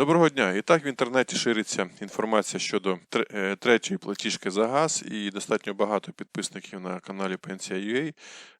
Доброго дня. І так в інтернеті шириться інформація щодо е, третьої платіжки за газ, і достатньо багато підписників на каналі Pensia.ua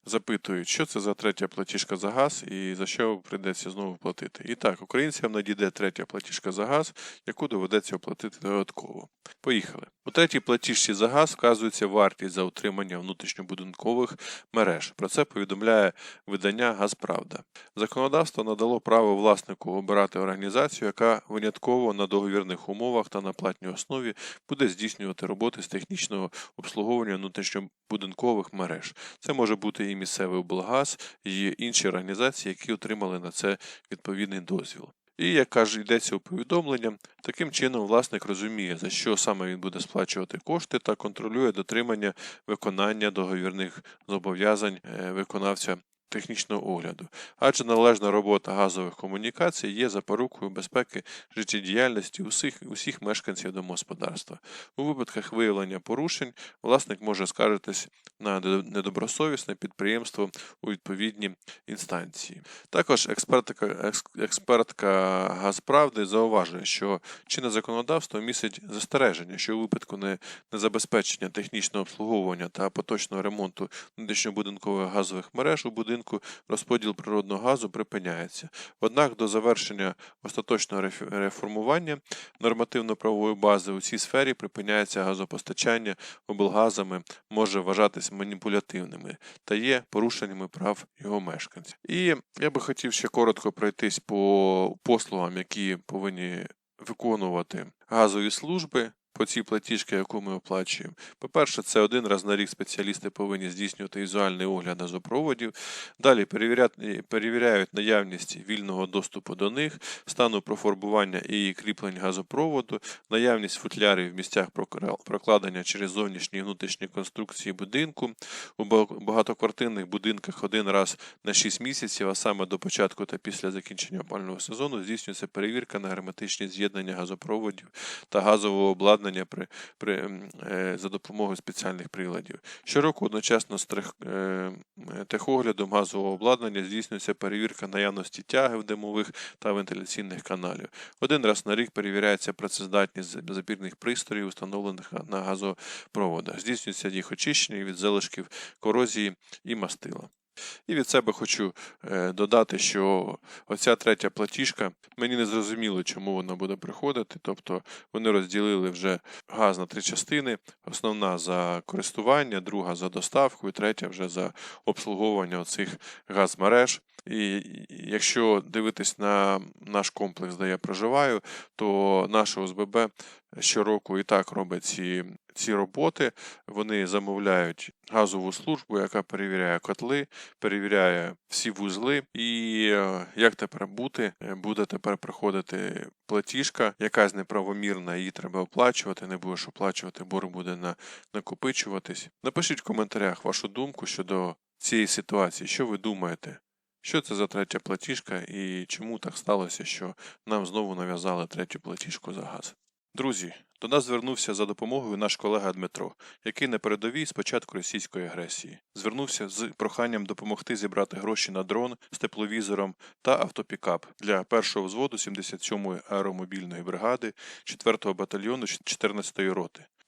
запитують, що це за третя платіжка за газ і за що прийдеться знову платити. І так, українцям надійде третя платіжка за газ, яку доведеться оплатити додатково. Поїхали. У третій платіжці за газ вказується вартість за утримання внутрішньобудинкових мереж. Про це повідомляє видання Газправда. Законодавство надало право власнику обирати організацію, яка винятково на договірних умовах та на платній основі буде здійснювати роботи з технічного обслуговування внутрішньобудинкових мереж. Це може бути і місцевий облгаз, і інші організації, які отримали на це відповідний дозвіл. І як каже, йдеться у повідомлення, таким чином власник розуміє, за що саме він буде сплачувати кошти та контролює дотримання виконання договірних зобов'язань е, виконавця технічного огляду, адже належна робота газових комунікацій є запорукою безпеки життєдіяльності усіх, усіх мешканців домогосподарства. У випадках виявлення порушень власник може скаржитись на недобросовісне підприємство у відповідні інстанції. Також експертка, експертка Газправди зауважує, що чинне законодавство містить застереження, що у випадку не- незабезпечення технічного обслуговування та поточного ремонту внутрішньобудинкових газових мереж у будинку розподіл природного газу припиняється. Однак до завершення остаточного реформування нормативно-правової бази у цій сфері припиняється газопостачання облгазами, може вважатись маніпулятивними та є порушеннями прав його мешканців. І я би хотів ще коротко пройтись по послугам, які повинні виконувати газові служби. По цій платіжці, яку ми оплачуємо. По-перше, це один раз на рік спеціалісти повинні здійснювати візуальний огляд газопроводів. Далі перевіряють наявність вільного доступу до них, стану профарбування і кріплень газопроводу, наявність футлярів в місцях прокладення через зовнішні і внутрішні конструкції будинку. У багатоквартирних будинках один раз на 6 місяців, а саме до початку та після закінчення опального сезону, здійснюється перевірка на герметичні з'єднання газопроводів та газового обладнання при, при, е, за допомогою спеціальних приладів. Щороку одночасно з е, техоглядом газового обладнання здійснюється перевірка наявності тяги в димових та вентиляційних каналів. Один раз на рік перевіряється працездатність запірних пристроїв, установлених на газопроводах. Здійснюється їх очищення від залишків корозії і мастила. І від себе хочу е, додати, що оця третя платіжка, мені не зрозуміло, чому вона буде приходити. Тобто вони розділили вже газ на три частини: основна за користування, друга за доставку, і третя вже за обслуговування оцих газмереж. І якщо дивитись на наш комплекс, де я проживаю, то наше ОСББ щороку і так робить ці, ці роботи. Вони замовляють газову службу, яка перевіряє котли, перевіряє всі вузли. І е, як тепер бути? Буде тепер приходити платіжка, якась неправомірна, її треба оплачувати. Не будеш оплачувати, борг буде на, накопичуватись. Напишіть в коментарях вашу думку щодо цієї ситуації. Що ви думаєте? Що це за третя платіжка і чому так сталося, що нам знову нав'язали третю платіжку за газ? Друзі, до нас звернувся за допомогою наш колега Дмитро, який на передовій з початку російської агресії. Звернувся з проханням допомогти зібрати гроші на дрон з тепловізором та автопікап для першого взводу 77-ї аеромобільної бригади 4-го батальйону 14-ї роти.